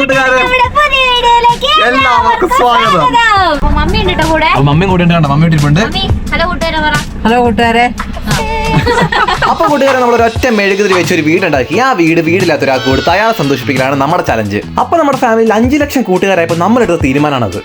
കൂട്ടുകാരെ. നമ്മുടെ പുതിയ വീഡിയോയിലേക്ക് എല്ലാവർക്കും സ്വാഗതം. അപ്പൊ മമ്മി ഉണ്ട് കൂടെ. അപ്പൊ മമ്മി കൂടെ ഉണ്ട് കണ്ടോ? മമ്മി ഇട്ടിട്ടുണ്ട് ഹലോ കൂട്ടുകാരെ പറ. ഹലോ കൂട്ടുകാരെ. അപ്പൊ കൂട്ടുകാരെ നമ്മൾ ഒറ്റ മെഴുകുതിരി വെച്ച് ഒരു വീട് ഉണ്ടാക്കി ആ വീട് വീടില്ലാത്ത ഒരാൾക്ക് കൊടുത്ത് അയാളെ സന്തോഷിപ്പിക്കലാണ് നമ്മുടെ ചലഞ്ച് അപ്പൊ നമ്മുടെ ഫാമിലിയിൽ അഞ്ചു ലക്ഷം കൂട്ടുകാരായപ്പോ നമ്മളെടുത്ത തീരുമാനമാണത്.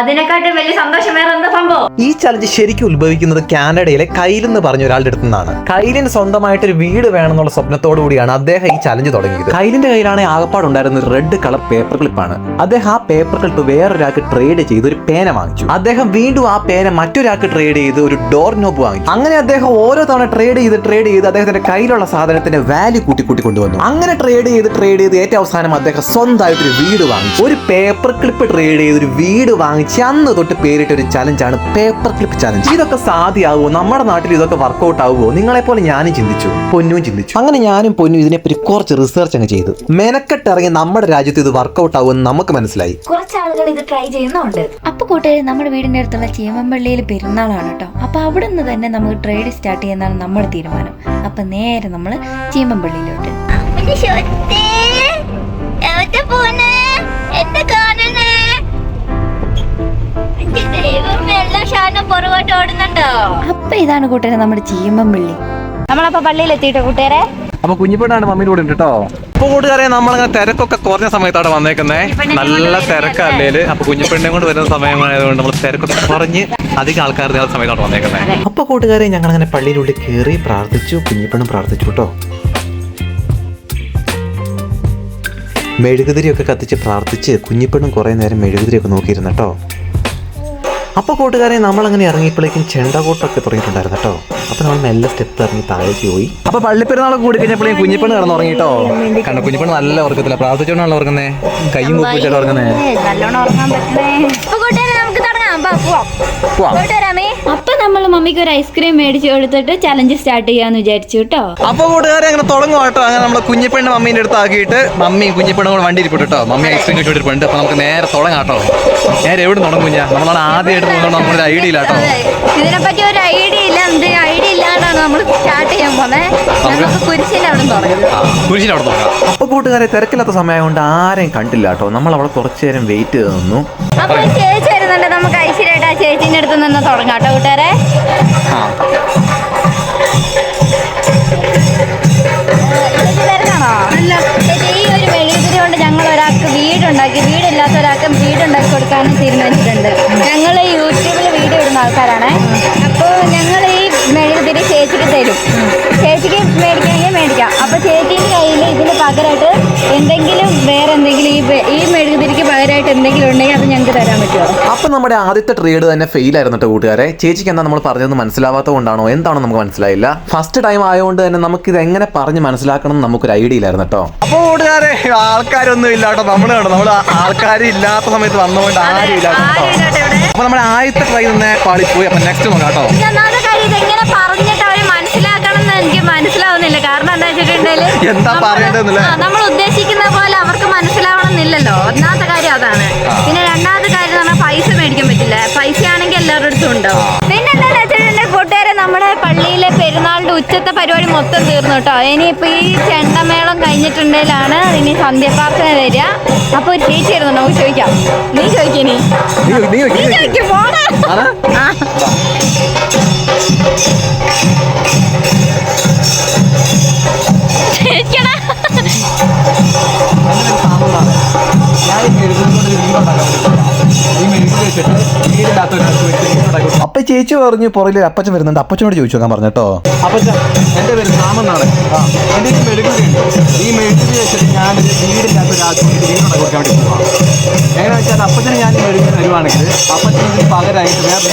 അതിനെക്കാട്ടും വലിയ സന്തോഷം വേറെ എന്താ സംഭവം? ഈ ചലഞ്ച് ശരിക്കും ഉത്ഭവിക്കുന്നത് കാനഡയിലെ കൈൽ എന്ന് പറഞ്ഞ ഒരാളുടെ അടുത്ത് നിന്നാണ്. കൈലിന് സ്വന്തമായിട്ട് ഒരു വീട് വേണമെന്നുള്ള സ്വപ്നത്തോടു കൂടിയാണ് അദ്ദേഹം ഈ ചലഞ്ച് തുടങ്ങിയത്. കൈലിന്റെ കയ്യിലാണ് ആകപ്പാടുണ്ടായിരുന്ന റെഡ് കളർ പേപ്പർ ക്ലിപ്പാണ് അദ്ദേഹം ആ പേപ്പർ ക്ലിപ്പ് വേറൊരാൾക്ക് ട്രേഡ് ചെയ്ത് ഒരു പേന വാങ്ങിച്ചു. അദ്ദേഹം വീണ്ടും ആ പേന മറ്റൊരാൾക്ക് ട്രേഡ് ചെയ്ത് ഒരു ഡോർ നോബ് വാങ്ങിച്ചു. അങ്ങനെ അദ്ദേഹം ഓരോ തവണ ട്രേഡ് ചെയ്ത് ട്രേഡ് ചെയ്ത് അദ്ദേഹത്തിന്റെ കയ്യിലുള്ള സാധനത്തിന്റെ വാല്യൂ കൂട്ടി കൂട്ടി കൊണ്ടുവന്നു അങ്ങനെ ട്രേഡ് ചെയ്ത് ട്രേഡ് ചെയ്ത് ഏറ്റവും അവസാനം അദ്ദേഹം സ്വന്തമായിട്ട് ഒരു വീട് വാങ്ങിച്ചു. ഒരു പേപ്പർ ക്ലിപ്പ് ട്രേഡ് ചെയ്ത് ഒരു വീട് വാങ്ങിച്ച് അന്ന് തൊട്ട് പേരിട്ട ഒരു ചലഞ്ചാണ് പേപ്പർ ക്ലിപ്പ് ചലഞ്ച് ഇതൊക്കെ സാധ്യമാവുമോ? നമ്മുടെ നാട്ടിൽ ഇതൊക്കെ വർക്കൗട്ട് ആവുമോ? നിങ്ങളെ പോലെ ഞാനും ചിന്തിച്ചു പൊന്നും ചിന്തിച്ചു. അങ്ങനെ ഞാനും പൊന്നും ഇതിനെപ്പറ്റി കുറച്ച് റിസർച്ച് അങ്ങ് ചെയ്തു. മെനക്കെട്ടിറങ്ങി നമ്മുടെ രാജ്യത്ത് ഇത് വർക്കൗട്ട് ആവുമെന്ന് നമുക്ക് മനസ്സിലായി. കുറച്ച് ആളുകൾ ഇത് ട്രൈ ചെയ്യുന്നുണ്ട്. അപ്പൊ കൂട്ടുകാരെ നമ്മുടെ വീടിന്റെ അടുത്തുള്ള ചീമമ്പള്ളിയിൽ പെരുന്നാളാണ് കേട്ടോ. അപ്പൊ അവിടെ നിന്ന് തന്നെ നമുക്ക് ട്രേഡ് സ്റ്റാർട്ട് ചെയ്യുന്നതാണ് നമ്മുടെ തീരുമാനം. അപ്പൊ നേരെ നമ്മൾ ചീമമ്പള്ളിയിലോട്ട്. പുറകോട്ട് ഓടുന്നുണ്ടോ? അപ്പൊ ഇതാണ് കൂട്ടുകാരെ നമ്മുടെ ചീമമ്പള്ളി നമ്മളപ്പോ പള്ളിയിൽ എത്തിയിട്ടോ കൂട്ടുകാരെ? അപ്പൊ കുഞ്ഞിപ്പെണ്ണാണ് മമ്മിയുടെ കൂടെ ഉണ്ട് കേട്ടോ. അപ്പൊ കൂട്ടുകാരെ നമ്മളങ്ങനെ തിരക്കൊക്കെ കുറഞ്ഞ സമയത്താണ് വന്നേക്കുന്നേ? നല്ല തിരക്കല്ലേൽ. അപ്പൊ കുഞ്ഞിപ്പെണ്ണെ കൊണ്ട് വരുന്ന സമയമായതുകൊണ്ട് നമ്മൾ തിരക്കൊക്കെ കുറഞ്ഞ് അധികം ആൾക്കാർ നേരെ സമയത്താണ് വന്നേക്കുന്നത് അപ്പൊ കൂട്ടുകാരെ ഞങ്ങൾ അങ്ങനെ പള്ളിയിലുള്ളിൽ കയറി പ്രാർത്ഥിച്ചു കുഞ്ഞിപ്പെണ്ണും പ്രാർത്ഥിച്ചു കേട്ടോ. മെഴുകുതിരിയൊക്കെ കത്തിച്ച് പ്രാർത്ഥിച്ച് കുഞ്ഞിപ്പെണ്ണും കുറേ നേരം മെഴുകുതിരിയൊക്കെ നോക്കിയിരുന്നു കേട്ടോ. അപ്പോൾ കൂട്ടുകാരെ നമ്മളങ്ങനെ ഇറങ്ങിയപ്പോഴേക്കും ചെണ്ടകൂട്ടൊക്കെ തുടങ്ങിയിട്ടുണ്ടായിരുന്നു കേട്ടോ. അപ്പോൾ നമ്മൾ മെല്ലെ സ്റ്റെപ്പ് ഇറങ്ങി താഴേക്ക് പോയി. അപ്പോൾ പള്ളിപ്പെരുന്നാൾ കൂടി കഴിഞ്ഞപ്പോഴേ കുഞ്ഞിപ്പണ് കിടന്ന് ഉറങ്ങിട്ടോ കണ്ട കുഞ്ഞിപ്പണ് നല്ല ഉറക്കത്തില്ല പ്രാർത്ഥിച്ചോണ്ടാണല്ലോ ഉറങ്ങുന്നേ? കൈയും കുപ്പിച്ചിട്ട് ഉറങ്ങുന്നേ? നല്ലോണം ഉറങ്ങാൻ പറ്റണേ അപ്പൊ അപ്പൊ നമ്മൾ മമ്മിക്ക് ഒരു ഐസ്ക്രീം മേടിച്ചു കൊടുത്തിട്ട് ചലഞ്ച് സ്റ്റാർട്ട് ചെയ്യാന്ന് വിചാരിച്ചു കേട്ടോ അപ്പൊ കൂട്ടുകാരെ അങ്ങനെ തുടങ്ങും കേട്ടോ. അങ്ങനെ നമ്മൾ കുഞ്ഞിപ്പെണ്ണ് മമ്മീന്റെ അടുത്ത് ആക്കിയിട്ട് മമ്മിയും കുഞ്ഞിപ്പെണ്ണും കൂടെ വണ്ടി ഇരിപ്പുണ്ട് കേട്ടോ മമ്മി ഐസ്ക്രീം കിട്ടിയിട്ടുണ്ട് അപ്പോൾ നമുക്ക് നേരെ തുടങ്ങാം കേട്ടോ നേരെ എവിടെ തുടങ്ങും കുഞ്ഞാ? നമ്മളാണ് ആദ്യമായിട്ട് പോകുന്നത് നമ്മളൊരു ഐഡിയ ഇല്ല കേട്ടോ ഇതിനെപ്പറ്റി ഒരു ഐഡിയ ഇല്ല. എന്ത് ഐഡിയ ഇല്ലാണ്ടാണ് നമ്മൾ സ്റ്റാർട്ട് ചെയ്യാൻ പോകുന്നത് നമുക്ക് കുരിശിന്റെ അവിടെ തുടങ്ങാം. കുരിശിന് അവിടെ തുടങ്ങാം? അപ്പൊ കൂട്ടുകാരെ തിരക്കില്ലാത്ത സമയം കൊണ്ട് ആരെയും കണ്ടില്ല കേട്ടോ നമ്മൾ അവിടെ കുറച്ചു നേരം വെയിറ്റ് ചെയ്ത് നിന്നു. വരുന്നുണ്ട് നമുക്ക് ഐശ്വര്യമായിട്ട് ആ ചേച്ചിന്റെ അടുത്ത് നിന്ന് തുടങ്ങാം കേട്ടോ കൂട്ടുകാരെ. ആ. ചേച്ചി വരുന്നാണോ ഈ ഒരു മെഴുകുതിരി കൊണ്ട് ഞങ്ങൾ ഒരാൾക്ക് വീടുണ്ടാക്കി വീടില്ലാത്ത ഒരാൾക്ക് വീടുണ്ടാക്കി കൊടുക്കാനും തീരുമാനിച്ചിട്ടുണ്ട്. ഞങ്ങൾ യൂട്യൂബിൽ വീഡിയോ ഇടുന്ന ആൾക്കാരാണ്. അപ്പോൾ ഞങ്ങൾ ഈ മെഴുകുതിരി ചേച്ചിക്ക് തരും. ചേച്ചിക്ക് മേടിക്കണമെങ്കിൽ മേടിക്കാം. അപ്പോൾ ചേച്ചീന്റെ കയ്യിൽ ഇതിന് പകരമായിട്ട് എന്തെങ്കിലും വേറെ എന്തെങ്കിലും ഈ ഈ മെഴുകുതിരിക്ക് പകരമായിട്ട് എന്തെങ്കിലും ഉണ്ടെങ്കിൽ അത് ഞങ്ങൾക്ക് തരാൻ പറ്റുമോ അപ്പൊ നമ്മുടെ ആദ്യത്തെ ട്രേഡ് തന്നെ ഫെയിൽ ആയിരുന്നു കൂട്ടുകാരെ. ചേച്ചിക്ക് എന്താ നമ്മൾ പറഞ്ഞത് മനസ്സിലാവാത്ത കൊണ്ടാണോ എന്താണോ നമുക്ക് മനസ്സിലായില്ല. ഫസ്റ്റ് ടൈം ആയതുകൊണ്ട് തന്നെ നമുക്ക് ഇത് എങ്ങനെ പറഞ്ഞ് മനസ്സിലാക്കണം എന്ന് നമുക്കൊരു ഐഡിയ ഇല്ലായിരുന്നു കേട്ടോ അപ്പൊ കൂട്ടുകാരെ ആൾക്കാരൊന്നും ഇല്ല കേട്ടോ നമ്മൾ കേട്ടോ നമ്മൾ ആൾക്കാർ ഇല്ലാത്ത സമയത്ത് വന്നുകൊണ്ട് ആരും ഇല്ല അപ്പൊ നമ്മുടെ ആദ്യത്തെ ട്രൈ തന്നെ പാളിപ്പോയി. അപ്പൊ നെക്സ്റ്റ് നോക്കാം കേട്ടോ പിന്നെ ഒന്നാമത്തെ കാര്യം ഇതെങ്ങനെ പറഞ്ഞിട്ട് അവർ മനസ്സിലാക്കണം എന്ന് എനിക്ക് മനസ്സിലാവുന്നില്ല. കാരണം എന്താ വെച്ചിട്ടുണ്ടെങ്കിൽ എന്താ പറയേണ്ടതെന്നല്ലേ? നമ്മൾ ഉദ്ദേശിക്കുന്ന പോലെ അവർക്ക് മനസ്സിലാവണം എന്നില്ലല്ലോ ഒന്നാമത്തെ കാര്യം അതാണ്. ഉണ്ടാവും. പിന്നെ എന്താണെന്ന് വെച്ചിട്ടുണ്ടെങ്കിൽ കൂട്ടുകാരെ നമ്മുടെ പള്ളിയിലെ പെരുന്നാളിന്റെ ഉച്ചത്തെ പരിപാടി മൊത്തം തീർന്നു കേട്ടോ. ഇനിയിപ്പോ ഈ ചെണ്ടമേളം കഴിഞ്ഞിട്ടുണ്ടെങ്കിലാണ് ഇനി സന്ധ്യപ്രാർത്ഥന വരിക. അപ്പൊ ഒരു ചേച്ചി ആയിരുന്നു നമുക്ക് ചോദിക്കാം. നീ ചോദിക്കേ നീ നീ നീ നീ ചോദിക്കും. ചേച്ചി പറഞ്ഞു പുറകിൽ അപ്പച്ചൻ വരുന്നുണ്ട്. അപ്പച്ചനോട് ചോദിച്ചു ഞാൻ പറഞ്ഞു കേട്ടോ. അപ്പച്ച എന്റെ പേര് രാമെന്നാണ് ഈ മെഴുകുതിരിയുണ്ട്. ഈ മെഴുകുതിരി വെച്ചിട്ട് ഞാൻ വീടില്ലാത്ത ഒരാൾക്ക് വേണ്ടി വീടുണ്ടാക്കി കൊടുക്കാൻ വേണ്ടി പോവാം. എങ്ങനെ വെച്ചാൽ അപ്പച്ചന് ഞാൻ ഈ മെഴുകുതിരി തരുവാണെങ്കിൽ അപ്പച്ചൻ ഇതിന് പകരമായിട്ട് വേറെ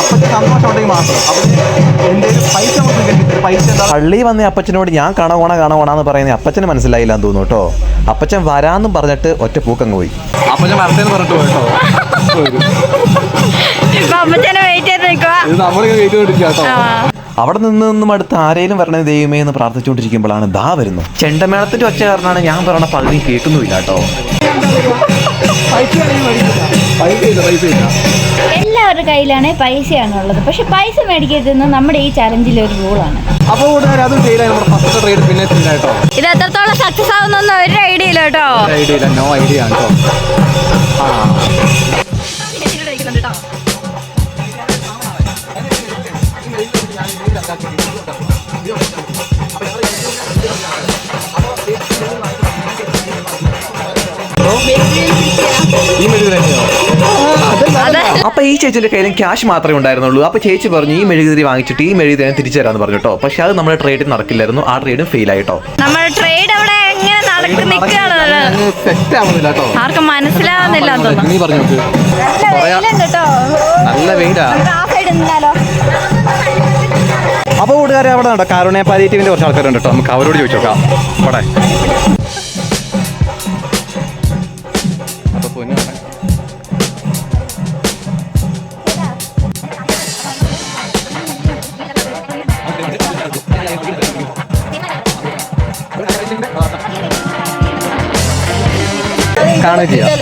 അപ്പച്ചൻ സന്തോഷം ഉണ്ടെങ്കിൽ മാത്രം. അപ്പച്ചന് എന്തെങ്കിലും പൈസ കൊടുത്ത് കിട്ടിയിട്ട് പൈസ പള്ളി വന്ന അപ്പച്ചനോട് ഞാൻ കാണാവണ കാണാവണെന്ന് പറയുന്നത് അപ്പച്ചന് മനസ്സിലായില്ല എന്ന് തോന്നുന്നു കേട്ടോ. അപ്പച്ചൻ വരാന്നും പറഞ്ഞിട്ട് ഒറ്റ പൂക്കങ്ങ് പോയി. അപ്പച്ചൻ വരട്ടെന്ന് പറഞ്ഞിട്ട് പോയിട്ടോ അവിടെ നിന്ന് നിന്നും അടുത്ത് ആരേലും വരണേ ദൈവമേ എന്ന് പ്രാർത്ഥിച്ചുകൊണ്ടിരിക്കുമ്പോഴാണ് ദാ വരുന്നു. ചെണ്ടമേളത്തിന്റെ ഒച്ച കാരണമാണ് ഞാൻ പറയണ പകുതി കേൾക്കുന്നുമില്ല കേട്ടോ. എല്ലാവരുടെ കയ്യിലാണ് പൈസയാണ് ഉള്ളത്. പക്ഷെ പൈസ മേടിക്കരുതെന്ന് നമ്മുടെ ഈ ചലഞ്ചിലെ ഒരു റൂളാണ് ഇത് എത്രത്തോളം സക്സസ് ആവുന്ന ഒരു ഐഡിയ ഇല്ല കേട്ടോ. ഐഡിയ ഇല്ല നോ ഐഡിയ ആണ് കേട്ടോ. ഈ മെഴുകുതിരി തന്നെയോ? അപ്പൊ ഈ ചേച്ചിന്റെ കയ്യിലും ക്യാഷ് മാത്രമേ ഉണ്ടായിരുന്നുള്ളൂ. അപ്പൊ ചേച്ചി പറഞ്ഞു ഈ മെഴുകുതിരി വാങ്ങിച്ചിട്ട് ഈ മെഴുകുതിരി ഞാൻ തിരിച്ചു തരാന്ന് പറഞ്ഞു കേട്ടോ പക്ഷെ അത് നമ്മുടെ ട്രേഡിൽ നടക്കില്ലായിരുന്നു. ആ ട്രേഡും ഫെയിൽ ആയിട്ടോ നമ്മുടെ ട്രേഡ് അവിടെ എങ്ങനെ നടക്കി നിൽക്കുകയാണ് സെറ്റ് ആവുന്നില്ല കേട്ടോ ആർക്കും മനസ്സിലാവുന്നില്ല തോന്നുന്നു. നീ പറഞ്ഞു നല്ല വെയിലാ. കൂട്ടുകാരെ അവിടെ ഉണ്ടോ കാരുണ്യ പാലിയേറ്റീവിന്റെ കുറച്ച് ആൾക്കാരുണ്ട് കേട്ടോ. നമുക്ക് അവരോട് ചോദിച്ചു നോക്കാം. അവിടെ.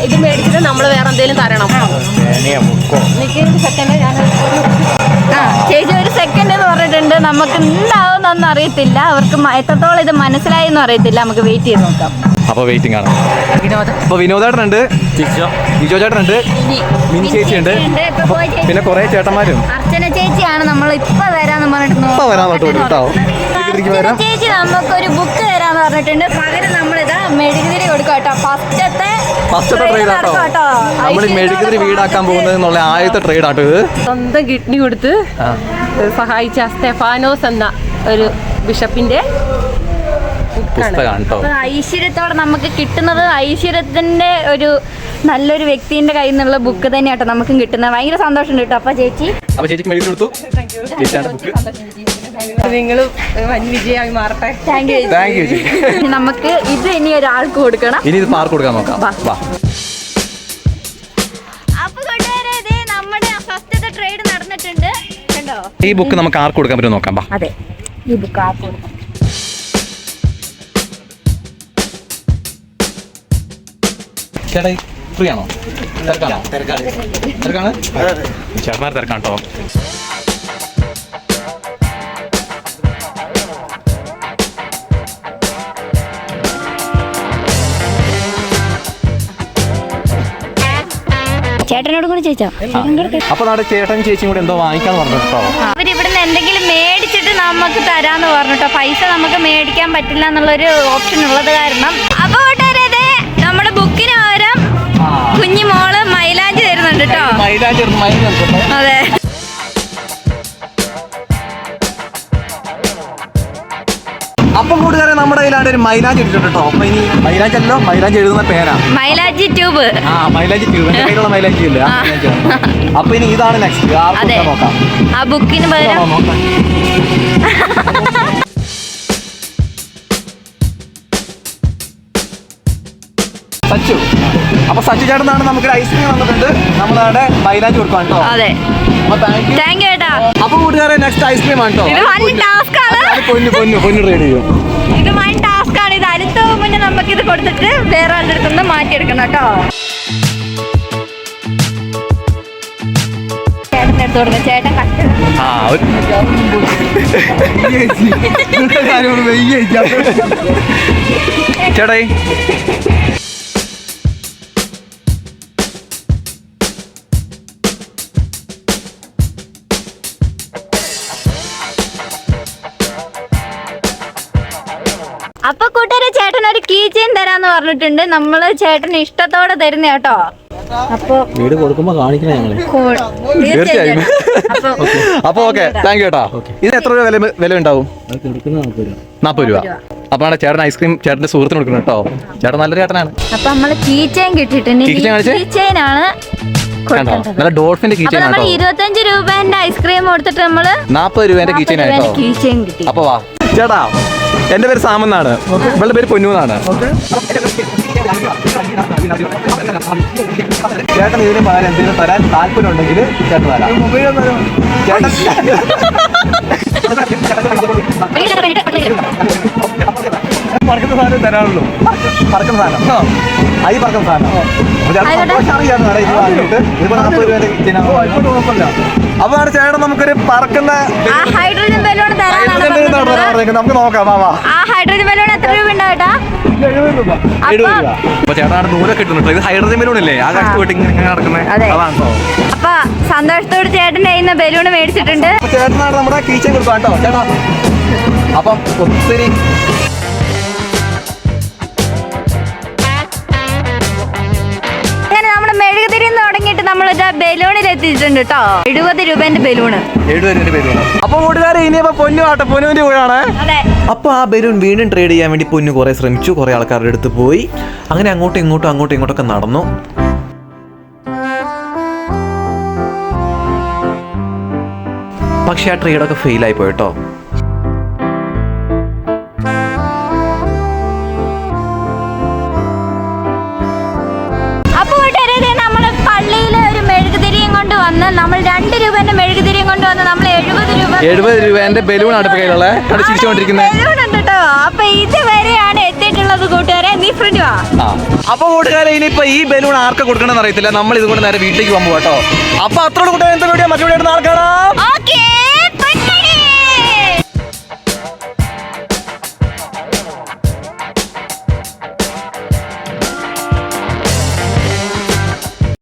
ഇത് മേടിച്ചിട്ട് നമ്മൾ വേറെ എന്തെങ്കിലും തരണം. എനിക്ക് സെക്കൻഡ് ഞാൻ ആ ചേച്ചി ഒരു സെക്കൻഡ് എന്ന് പറഞ്ഞിട്ടുണ്ട് നമുക്ക് ഉണ്ടാവുന്നൊന്നും അറിയത്തില്ല. അവർക്ക് എത്രത്തോളം ഇത് മനസ്സിലായി എന്ന് അറിയത്തില്ല. നമുക്ക് വെയിറ്റ് ചെയ്ത് നോക്കാം. അപ്പൊ വെയിറ്റിംഗ് ആണ്. അപ്പൊ വിനോദേട്ടനുണ്ട്. വിജോ ചേട്ടനുണ്ട്. മിനി. ചേച്ചിയുണ്ട്. പിന്നെ കൊറേ ചേട്ടന്മാരും. അർച്ചന ചേച്ചിയാണ് നമ്മൾ ഇപ്പൊ വരാന്ന് പറഞ്ഞിട്ട് ഇപ്പൊ വരാൻ വരാം. ചേച്ചി നമുക്കൊരു ബുക്ക് തരാന്ന് പറഞ്ഞിട്ടുണ്ട്. പകരം നമ്മളിതാ മെഴുകുതിരി കൊടുക്കാം കേട്ടോ. ഫസ്റ്റത്തെ ഫസ്റ്റത്തെ ട്രേഡ് ആട്ടോ. നമ്മൾ മെഴുകുതിരി വീടാക്കാൻ പോകുന്നത് എന്നുള്ള ആദ്യത്തെ ട്രേഡ് ആട്ടോ ഇത്. സ്വന്തം കിഡ്നി കൊടുത്ത് സഹായിച്ച സ്റ്റെഫാനോസ് എന്ന ഒരു ബിഷപ്പിന്റെ പുസ്തകമാണ് കേട്ടോ ഐശ്വര്യത്തോടെ നമുക്ക് കിട്ടുന്നത് ഐശ്വര്യത്തിന്റെ ഒരു നല്ലൊരു വ്യക്തിന്റെ കയ്യിൽ നിന്നുള്ള ബുക്ക് തന്നെയാട്ടോ നമുക്കും കിട്ടുന്നത്. ഭയങ്കര സന്തോഷമുണ്ട് കേട്ടോ അപ്പൊ ചേച്ചി? അപ്പൊ ചേച്ചിക്ക് മെഴുകുതിരി കൊടുത്തു. നിങ്ങൾ വൻ വിജയമായി മാറട്ടെ. താങ്ക് യു നമുക്ക് ഇത് ഇനി ഒരാൾക്ക് കൊടുക്കണം. ഇനി ഇത് മാർക്ക് കൊടുക്കാൻ നോക്കാം. വാ. വാ. അപ്പൊ ദേ നമ്മുടെ ഫസ്റ്റത്തെ ട്രേഡ് നടന്നിട്ടുണ്ട്. കണ്ടോ? ഈ ബുക്ക് നമുക്ക് ആർക്ക് കൊടുക്കാൻ പറ്റും നോക്കാം അതെ. ഈ ബുക്ക് ആർക്ക് കൊടുക്കാം? ചേട്ടാ ഫ്രീ ആണോ? തിരക്കാണോ? തിരക്കാണ്. ചേട്ടന്മാർ തിരക്കാണ് കേട്ടോ ചേട്ടനോട് കൂടി ചോദിച്ചോ? അപ്പൊ ചേട്ടൻ ചേച്ചിയും കൂടെ എന്തോ വാങ്ങിക്കാന്ന് പറഞ്ഞു കേട്ടോ അവരിവിടുന്ന് എന്തെങ്കിലും മേടിച്ചിട്ട് നമുക്ക് തരാന്ന് പറഞ്ഞിട്ടോ. പൈസ നമുക്ക് മേടിക്കാൻ പറ്റില്ല എന്നുള്ളൊരു ഓപ്ഷൻ ഉള്ളത് കാരണം. അപ്പൊ നമ്മുടെ ബുക്കിന് പകരം കുഞ്ഞു മോൾ മൈലാഞ്ചി തരുന്നുണ്ട് കേട്ടോ മൈലാഞ്ചി മൈലാഞ്ചി മൈലാഞ്ചി ഇട്ടിട്ടുണ്ട് കേട്ടോ അപ്പൊ ഇനി മൈലാഞ്ചി അല്ലോ മൈലാഞ്ചി എഴുതുന്ന പേരാ മൈലാഞ്ചി ട്യൂബ് ആ മൈലാഞ്ചി ട്യൂബ് എന്റെ കയ്യിലുള്ള മൈലാഞ്ചി ഇല്ല. അപ്പൊ ഇനി ഇതാണ് നെക്സ്റ്റ് അതെ നോക്കാം ആ ബുക്കിന് പകരം സച്ചു അപ്പൊ സച്ചു ചേട്ടനാണ് നമുക്ക് ഐസ്ക്രീം വന്നിട്ടുണ്ട് നമ്മളവിടെ മൈലാഞ്ചി കൊടുക്കാൻ കേട്ടോ അതെ താങ്ക് യു ഏട്ടാ അപ്പൊ കൂട്ടുകാരെ നെക്സ്റ്റ് ഐസ്ക്രീം ആണ് കേട്ടോ പൊന്നു പൊന്നു പൊന്നു റെഡി ചെയ്യും ഇത് വൻ ടാസ്ക് ആണ് ഇത് അടുത്ത മുന്നേ നമുക്ക് ഇത് കൊടുത്തിട്ട് വേറെ ആളുടെ അടുത്തുനിന്ന് മാറ്റിയെടുക്കണം കേട്ടോ. ചേട്ടൻ കൊടുക്കാം. ചേട്ടൻ കട്ട് ആ ഒരു ചേട്ടായി പറഞ്ഞിട്ടുണ്ട്. നമ്മൾ ചേട്ടന് ഇഷ്ടത്തോടെ തരുന്ന കേട്ടോ. അപ്പൊ വീട് കൊടുക്കുമ്പോ കാണിക്കണം ഞങ്ങൾ. തീർച്ചയായും. അപ്പൊ ഓക്കെ താങ്ക് യു കേട്ടോ ഇത് എത്ര രൂപ വില വില ഉണ്ടാവും നാൽപ്പത് രൂപ. നാൽപ്പത് രൂപ. അപ്പൊ ചേട്ടൻ ഐസ്ക്രീം ചേട്ടന്റെ സുഹൃത്തിന് കൊടുക്കണം കേട്ടോ. ചേട്ടൻ നല്ലൊരു ചേട്ടനാണ്. അപ്പൊ നമ്മൾ കീ ചെയിൻ കിട്ടിയിട്ടുണ്ട്. Key chain കാണിച്ചേ? കീ ചെയിൻ ആണ് കണ്ടോ? കൊടുക്കേണ്ടത്. നല്ല ഡോൾഫിന്റെ കീച്ചൻ നമ്മൾ കേട്ടോ. ഇരുപത്തഞ്ച് രൂപേന്റെ ഐസ്ക്രീം കൊടുത്തിട്ട് നമ്മൾ നാപ്പത് രൂപേന്റെ കീച്ചൻ കേട്ടോ. കീ ചെയിൻ അപ്പൊ വാ. ചേട്ടാ എന്റെ പേര് സാമെന്നാണ് ഇവളുടെ പേര് പൊന്നു എന്നാണ്. ചേട്ടൻ ഇതിന് പകരം എന്തെങ്കിലും തരാൻ താല്പര്യം ഉണ്ടെങ്കിൽ ചേട്ടൻ തരാം. ചേട്ടൻ പറക്കുന്ന സാധനം തരാനുള്ളൂ പറക്കുന്ന സാധനം. ഐ ആ, ഈ പറക്കുന്ന സാധനം. ഇതിപ്പോ നാൽപ്പത് രൂപയുടെ അപ്പൊ ആണ് ചേട്ടൻ നമുക്കൊരു പറക്കുന്ന ആണ് നമുക്ക് നോക്കാം വാ വാ. ആ ഹൈഡ്രജൻ ബലൂൺ എത്ര രൂപ ഉണ്ട് രൂപ. അപ്പൊ ചേട്ടനാണ് ദൂരെ കിട്ടുന്നുണ്ട് ഇത് ഹൈഡ്രജൻ ബലൂൺ അല്ലേ ആ കഷ്ടപ്പെട്ട് ഇങ്ങനെ ഇങ്ങനെ നടക്കുന്നത് അതെ. അതാണ് അപ്പൊ സന്തോഷത്തോട് ചേട്ടൻ കയ്യിൽ ബലൂൺ മേടിച്ചിട്ടുണ്ട്. അപ്പൊ ചേട്ടനാണ് നമ്മുടെ കീച്ചൻ കൊടുക്കാം കേട്ടോ ചേട്ടാ. അപ്പം ഒത്തിരി നമ്മൾ ബലൂണിൽ എത്തിയിട്ടുണ്ട് കേട്ടോ എഴുപത് രൂപന്റെ ബലൂണ്? അപ്പൊ കൂട്ടുകാരെ ഇനിയപ്പോ പൊന്നു ആട്ടെ പൊന്നുവിന്റെ കൂടെയാണ്. അപ്പൊ ആ ബലൂൺ വീണ്ടും ട്രേഡ് ചെയ്യാൻ വേണ്ടി പൊന്നു കുറേ ശ്രമിച്ചു കുറേ ആൾക്കാരുടെ അടുത്ത് പോയി. അങ്ങനെ അങ്ങോട്ടും ഇങ്ങോട്ടും അങ്ങോട്ടും ഇങ്ങോട്ടൊക്കെ നടന്നു. പക്ഷെ ആ ട്രേഡൊക്കെ ഫെയിൽ ആയി പോയിട്ടോ എഴുപത് രൂപ എന്റെ രൂപേന്റെ ബലൂൺ അടുപ്പ് കയ്യിലുള്ള അവിടെ ചിരിച്ചുകൊണ്ടിരിക്കുന്നത് അപ്പൊ ഇതുവരെയാണ് എത്തിയിട്ടുള്ളത് കൂട്ടുകാരെ. നീ ഫ്രണ്ട് വാ. അപ്പൊ കൂട്ടുകാരെ ഇനിയിപ്പോ ഈ ബലൂൺ ആർക്ക് കൊടുക്കണമെന്ന് അറിയത്തില്ല. നമ്മൾ ഇതുകൊണ്ട് നേരെ വീട്ടിലേക്ക് പോകുമ്പോ കേട്ടോ അപ്പൊ അത്ര കൂട്ടുകാരെ വീഡിയോ മറ്റു വീഡിയോ നാളെ കാണാം. ഓക്കേ